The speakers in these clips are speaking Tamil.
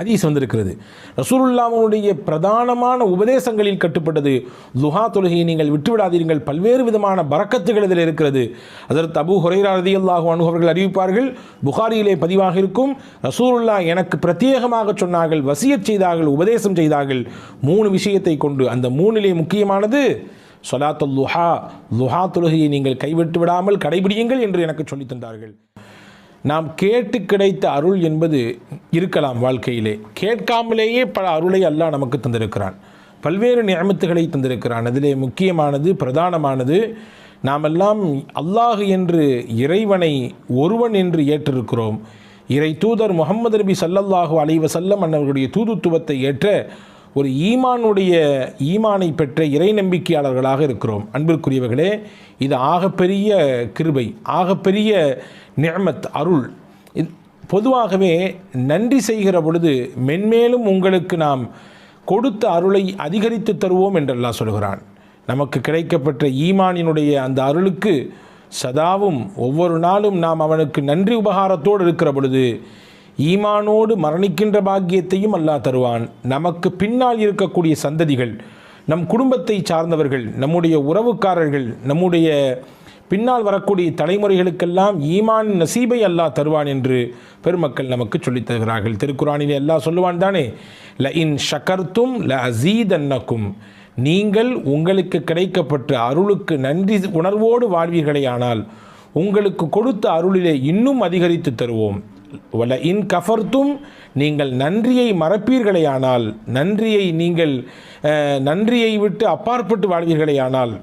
ஹதீஸ் வந்திருக்கிறது. ரசூலுல்லாவுடைய பிரதானமான உபதேசங்களில் கட்டுப்பட்டது. லுஹா தொழுகையை நீங்கள் விட்டுவிடாதீர்கள். பல்வேறு விதமான பறக்கத்துகள் இதில் இருக்கிறது. அதற்கு அபு ஹுரைரா அல்லாஹு அன்ஹு அவர்கள் அறிவிப்பார்கள் புகாரியிலே பதிவாக இருக்கும். ரசூலுல்லா எனக்கு பிரத்யேகமாக சொன்னார்கள் வசியச் செய்தார்கள் உபதேசம் செய்தார்கள். மூணு விஷயத்தை கொண்டு. அந்த மூணிலே முக்கியமானது சொலாத்துல் லுஹா லுஹா தொழுகையை நீங்கள் கைவிட்டு விடாமல் கடைபிடியுங்கள் என்று எனக்கு சொல்லித் தந்தார்கள். நாம் கேட்டு கிடைத்த அருள் என்பது இருக்கலாம் வாழ்க்கையிலே. கேட்காமலேயே பல அருளை அல்லாஹ் நமக்கு தந்திருக்கிறான். பல்வேறு நியமத்துகளை தந்திருக்கிறான். அதிலே முக்கியமானது பிரதானமானது நாமெல்லாம் அல்லாஹ் என்று இறைவனை ஒருவன் என்று ஏற்றிருக்கிறோம். இறை தூதர் முகமது நபி சல்லல்லாஹு அலைவசல்லம் அன்னவர்களுடைய தூதுத்துவத்தை ஏற்ற ஒரு ஈமானுடைய ஈமானை பெற்ற இறை நம்பிக்கையாளர்களாக இருக்கிறோம். அன்பிற்குரியவர்களே இது ஆகப்பெரிய கிருபை ஆகப்பெரிய நியமத் அருள். பொதுவாகவே நன்றி செய்கிற பொழுது மென்மேலும் உங்களுக்கு நாம் கொடுத்த அருளை அதிகரித்து தருவோம் என்றெல்லாம் சொல்கிறான். நமக்கு கிடைக்கப்பட்ட ஈமானினுடைய அந்த அருளுக்கு சதாவும் ஒவ்வொரு நாளும் நாம் அவனுக்கு நன்றி உபகாரத்தோடு இருக்கிற பொழுது ஈமானோடு மரணிக்கின்ற பாக்கியத்தையும் அல்லாஹ் தருவான். நமக்கு பின்னால் இருக்கக்கூடிய சந்ததிகள் நம் குடும்பத்தை சார்ந்தவர்கள் நம்முடைய உறவுக்காரர்கள் நம்முடைய பின்னால் வரக்கூடிய தலைமுறைகளுக்கெல்லாம் ஈமான் நசீபை அல்லாஹ் தருவான் என்று பெருமக்கள் நமக்கு சொல்லித் தருகிறார்கள். திருக்குறானிலே அல்லாஹ் சொல்லுவான் தானே ல இன் ஷக்கர்த்தும் ல அசீதன்னக்கும் நீங்கள் உங்களுக்கு கிடைக்கப்பட்ட அருளுக்கு நன்றி உணர்வோடு வாழ்வீர்களே ஆனால் உங்களுக்கு கொடுத்த அருளிலே இன்னும் அதிகரித்து தருவோம். வல இன் கஃபர்த்தும் நீங்கள் நன்றியை மறப்பீர்களேயானால் நன்றியை நீங்கள் நன்றியை விட்டு அப்பாற்பட்டு வாழ்வீர்களேயானால்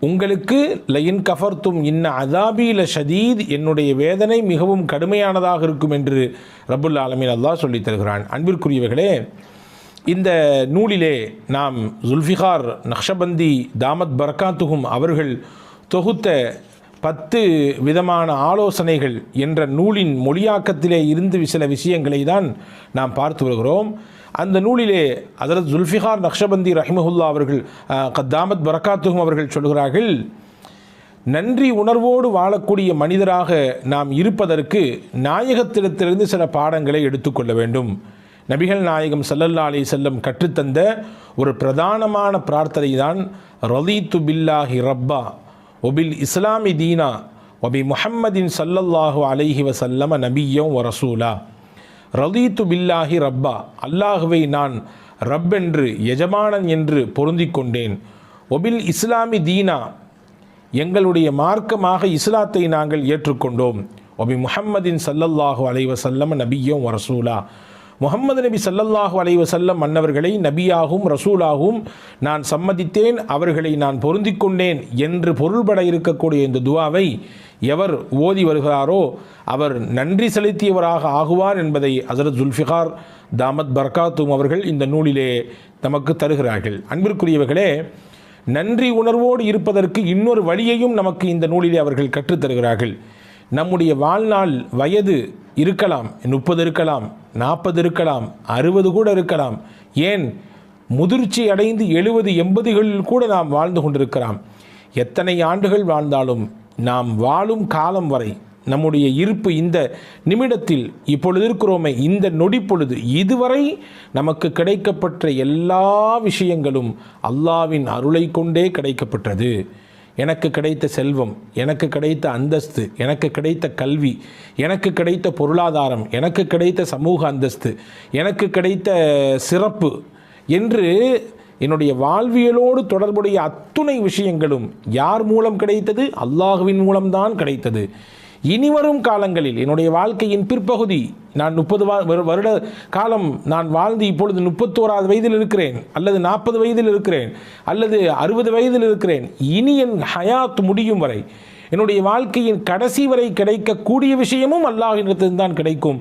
உங்களுக்கு லயின் கஃபர்த்தும் இன்ன அதாபீல ஷதீத் என்னுடைய வேதனை மிகவும் கடுமையானதாக இருக்கும் என்று ரபுல் ஆலமீன் அல்லாஹ் சொல்லித் தருகிறான். அன்பிற்குரியவர்களே இந்த நூலிலே நாம் ஜுல்ஃபிகார் நக்ஷபந்தி தாமத் பர்காத்துகும் அவர்கள் தொகுத்த பத்து விதமான ஆலோசனைகள் என்ற நூலின் மொழியாக்கத்திலே இருந்து சில விஷயங்களை தான் நாம் பார்த்து வருகிறோம். அந்த நூலிலே அதரத் ஜுல்ஃபிகார் நக்ஷபந்தி ரஹிமஹுல்லா அவர்கள் கத்தாமத் பரக்காத்துகும் அவர்கள் சொல்கிறார்கள் நன்றி உணர்வோடு வாழக்கூடிய மனிதராக நாம் இருப்பதற்கு நாயகத்திடத்திலிருந்து சில பாடங்களை எடுத்துக்கொள்ள வேண்டும். நபிகள் நாயகம் சல்லல்லா அலி செல்லம் கற்றுத்தந்த ஒரு பிரதானமான பிரார்த்தனை தான் ரலீத்து பில்லாஹி ரப்பா. ஒபில் இஸ்லாமி தீனா ஒபி முஹம்மதின் சல்லல்லாஹு அலைஹி வசல்லம நபியம் வ ரசூலா. ரதீத்து பில்லாஹி ரப்பா அல்லாஹுவை நான் ரப் என்று எஜமானன் என்று பொருந்திக் கொண்டேன். ஒபில் இஸ்லாமி தீனா எங்களுடைய மார்க்கமாக இஸ்லாத்தை நாங்கள் ஏற்றுக்கொண்டோம். ஒபி முஹம்மதின் சல்லல்லாஹு அலைவசல்லம் நபியும் ரசூலா. முகம்மது நபி சல்லல்லாஹு அலைவசல்லம் மன்னவர்களை நபியாகவும் ரசூலாகவும் நான் சம்மதித்தேன் அவர்களை நான் பொருந்திக் கொண்டேன் என்று பொருள்பட இருக்கக்கூடிய இந்த துவாவை எவர் ஓதி வருகிறாரோ அவர் நன்றி செலுத்தியவராக ஆகுவார் என்பதை ஹசரத் ஜுல்ஃபிகார் தாமத் பர்காத்தும் அவர்கள் இந்த நூலிலே நமக்கு தருகிறார்கள். அன்பிற்குரியவர்களே நன்றி உணர்வோடு இருப்பதற்கு இன்னொரு வழியையும் நமக்கு இந்த நூலிலே அவர்கள் கற்றுத்தருகிறார்கள் நம்முடைய வாழ்நாள் வயது இருக்கலாம் முப்பது இருக்கலாம் நாற்பது இருக்கலாம் அறுபது கூட இருக்கலாம். ஏன்? முதிர்ச்சி அடைந்து எழுபது எண்பதுகளில் கூட நாம் வாழ்ந்து கொண்டிருக்கிறோம் எத்தனை ஆண்டுகள் வாழ்ந்தாலும் நாம் வாழும் காலம் வரை நம்முடைய இருப்பு இந்த நிமிடத்தில் இப்பொழுது இருக்கிறோமே இந்த நொடி பொழுது இதுவரை நமக்கு கிடைக்கப்பட்ட எல்லா விஷயங்களும் அல்லாவின் அருளை கொண்டே கிடைக்கப்பட்டது. எனக்கு கிடைத்த செல்வம் எனக்கு கிடைத்த அந்தஸ்து எனக்கு கிடைத்த கல்வி எனக்கு கிடைத்த பொருளாதாரம் எனக்கு கிடைத்த சமூக அந்தஸ்து எனக்கு கிடைத்த சிறப்பு என்று என்னுடைய வாழ்வியலோடு தொடர்புடைய அத்துணை விஷயங்களும் யார் மூலம் கிடைத்தது? அல்லாஹுவின் மூலம்தான் கிடைத்தது. இனிவரும் காலங்களில் என்னுடைய வாழ்க்கையின் பிற்பகுதி நான் முப்பது வா வரு- வருட காலம் நான் வாழ்ந்து இப்பொழுது முப்பத்தோராது வயதில் இருக்கிறேன் அல்லது நாற்பது வயதில் இருக்கிறேன் அல்லது அறுபது வயதில் இருக்கிறேன். இனி என் ஹயாத் முடியும் வரை என்னுடைய வாழ்க்கையின் கடைசி வரை கிடைக்கக்கூடிய விஷயமும் அல்லாஹிடத்திலிருந்து தான் கிடைக்கும்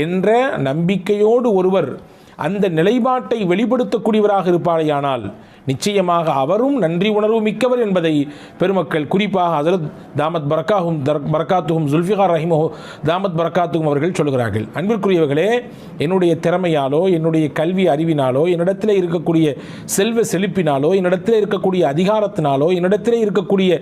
என்ற நம்பிக்கையோடு ஒருவர் அந்த நிலைப்பாட்டை வெளிப்படுத்தக்கூடியவராக இருப்பாரேயானால் நிச்சயமாக அவரும் நன்றி உணர்வு மிக்கவர் என்பதை பெருமக்கள் குறிப்பாக ஹசரத் தாமத் பரக்காஹும் பரக்காத்துகும் ஜுல்ஃபிகார் ரஹிமோ தாமத் பரக்காத்துகும் அவர்கள் சொல்கிறார்கள். அன்பிற்குரியவர்களே என்னுடைய திறமையாலோ என்னுடைய கல்வி அறிவினாலோ என்னிடத்தில் இருக்கக்கூடிய செல்வ செழிப்பினாலோ என்னிடத்தில் இருக்கக்கூடிய அதிகாரத்தினாலோ என்னிடத்தில் இருக்கக்கூடிய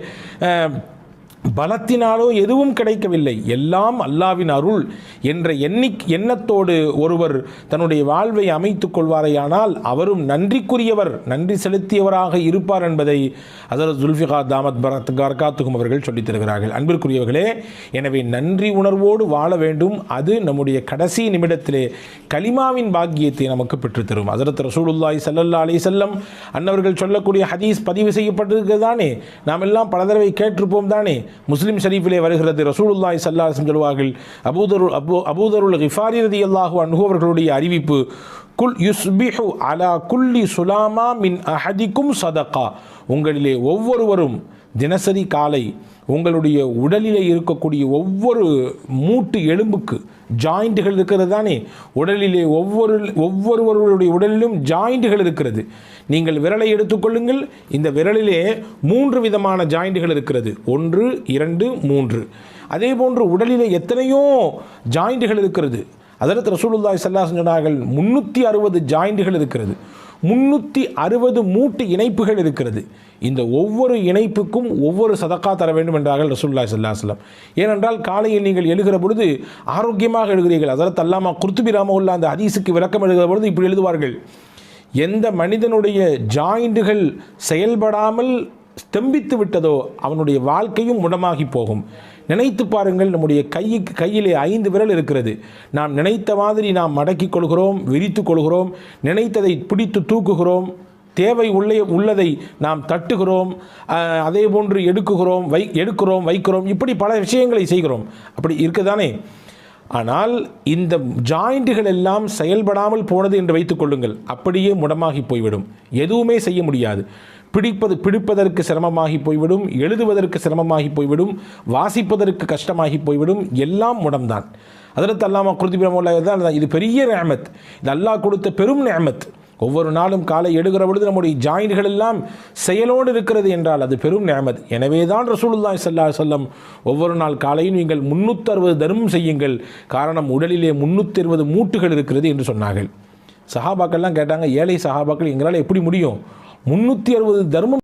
பலத்தினாலோ எதுவும் கிடைக்கவில்லை. எல்லாம் அல்லாவின் அருள் என்ற எண்ணி எண்ணத்தோடு ஒருவர் தன்னுடைய வாழ்வை அமைத்துக் கொள்வாரையானால் அவரும் நன்றிக்குரியவர் நன்றி செலுத்தியவராக இருப்பார் என்பதை அதர் ஜுல்ஃபிகா தாமத் பரத் கர்காத்துக்கும் அவர்கள் சொல்லித் தருகிறார்கள். அன்பிற்குரியவர்களே எனவே நன்றி உணர்வோடு வாழ வேண்டும். அது நம்முடைய கடைசி நிமிடத்திலே கலிமாவின் பாக்கியத்தை நமக்கு பெற்றுத்தரும் அதரத் ரசூலுல்லாய் சல்லல்லா அலி செல்லம் அன்னவர்கள் சொல்லக்கூடிய ஹதீஸ் பதிவு செய்யப்பட்டிருக்கிறது தானே நாம் எல்லாம் பல தடவை கேட்டிருப்போம் தானே? முஸ்லீம் ஷரீஃபிலே வருகிறது. ரசூலுல்லாய் சல்லாஹம் சொல்வார்கள் அபூதருல் அபு அபூதருல் கிஃபாரி ரதி அல்லாஹு அவர்களுடைய அறிவிப்பு குல் யுஸ்பிஹு அலா குல்லி சுலாமா மின் அஹதிக்கும் சதகா உங்களிலே ஒவ்வொருவரும் தினசரி காலை உங்களுடைய உடலில் இருக்கக்கூடிய ஒவ்வொரு மூட்டு எலும்புக்கு ஜாயிண்ட்டுகள் இருக்கிறது தானே? உடலிலே ஒவ்வொரு ஒவ்வொருவருடைய உடலிலும் ஜாயிண்ட்டுகள் இருக்கிறது. நீங்கள் விரலை எடுத்துக்கொள்ளுங்கள் இந்த விரலிலே மூன்று விதமான ஜாயிண்ட்டுகள் இருக்கிறது. ஒன்று இரண்டு மூன்று. அதே போன்று உடலிலே எத்தனையோ ஜாயிண்ட்டுகள் இருக்கிறது. அதற்கு ரசூலுல்லாய் சல்லாஸ் சொன்னார்கள் முன்னூற்றி அறுபது ஜாயிண்ட்டுகள் இருக்கிறது. முன்னூற்றி அறுபது மூட்டு இணைப்புகள் இருக்கிறது. இந்த ஒவ்வொரு இணைப்புக்கும் ஒவ்வொரு சதக்கா தர வேண்டும் என்றார்கள் ரசூல்லா ஸல்லல்லாஹு ஏனென்றால் காலையில் நீங்கள் எழுகிற பொழுது ஆரோக்கியமாக எழுகிறீர்கள். அதற்கு அல்லாமா குர்த்துபி ராமவுல்லா அந்த ஹதீஸுக்கு விளக்கம் எழுகிற பொழுது இப்படி எழுதுவார்கள். எந்த மனிதனுடைய ஜாயிண்டுகள் செயல்படாமல் ஸ்தம்பித்து விட்டதோ அவனுடைய வாழ்க்கையும் உடமாகி போகும். நினைத்து பாருங்கள் நம்முடைய கைக்கு கையிலே ஐந்து விரல் இருக்கிறது. நாம் நினைத்த மாதிரி நாம் மடக்கிக் கொள்கிறோம் விரித்து கொள்கிறோம் நினைத்ததை பிடித்து தூக்குகிறோம் தேவை உள்ளே உள்ளதை நாம் தட்டுகிறோம் அதே போன்று எடுக்குகிறோம் வை எடுக்கிறோம் வைக்கிறோம் இப்படி பல விஷயங்களை செய்கிறோம். அப்படி இருக்குதானே? ஆனால் இந்த ஜாயிண்ட்டுகள் எல்லாம் செயல்படாமல் போனது என்று வைத்துக் கொள்ளுங்கள். அப்படியே முடமாகி போய்விடும். எதுவுமே செய்ய முடியாது. பிடிப்பது பிடிப்பதற்கு சிரமமாகி போய்விடும் எழுதுவதற்கு சிரமமாகி போய்விடும் வாசிப்பதற்கு கஷ்டமாகி போய்விடும் எல்லாம் முடம்தான். அதற்கு அல்லாமல் குருதி தான் இது பெரிய நேமத் இது அல்லாஹ் கொடுத்த பெரும் நேமத் ஒவ்வொரு நாளும் காலை எடுகிற பொழுது நம்முடைய ஜாயின்கள் எல்லாம் செயலோடு இருக்கிறது என்றால் அது பெரும் நேமத் எனவே தான் ரசூலுல்லாய் சல்லா அலைஹி ஒவ்வொரு நாள் காலையும் நீங்கள் முன்னூற்றறுபது தர்மம் செய்யுங்கள். காரணம் உடலிலே முன்னூற்றி அறுபது மூட்டுகள் இருக்கிறது என்று சொன்னார்கள். சஹாபாக்கள்லாம் கேட்டாங்க ஏழை சஹாபாக்கள் எங்களால் எப்படி முடியும்? முன்னூற்றி அறுபது தர்மம்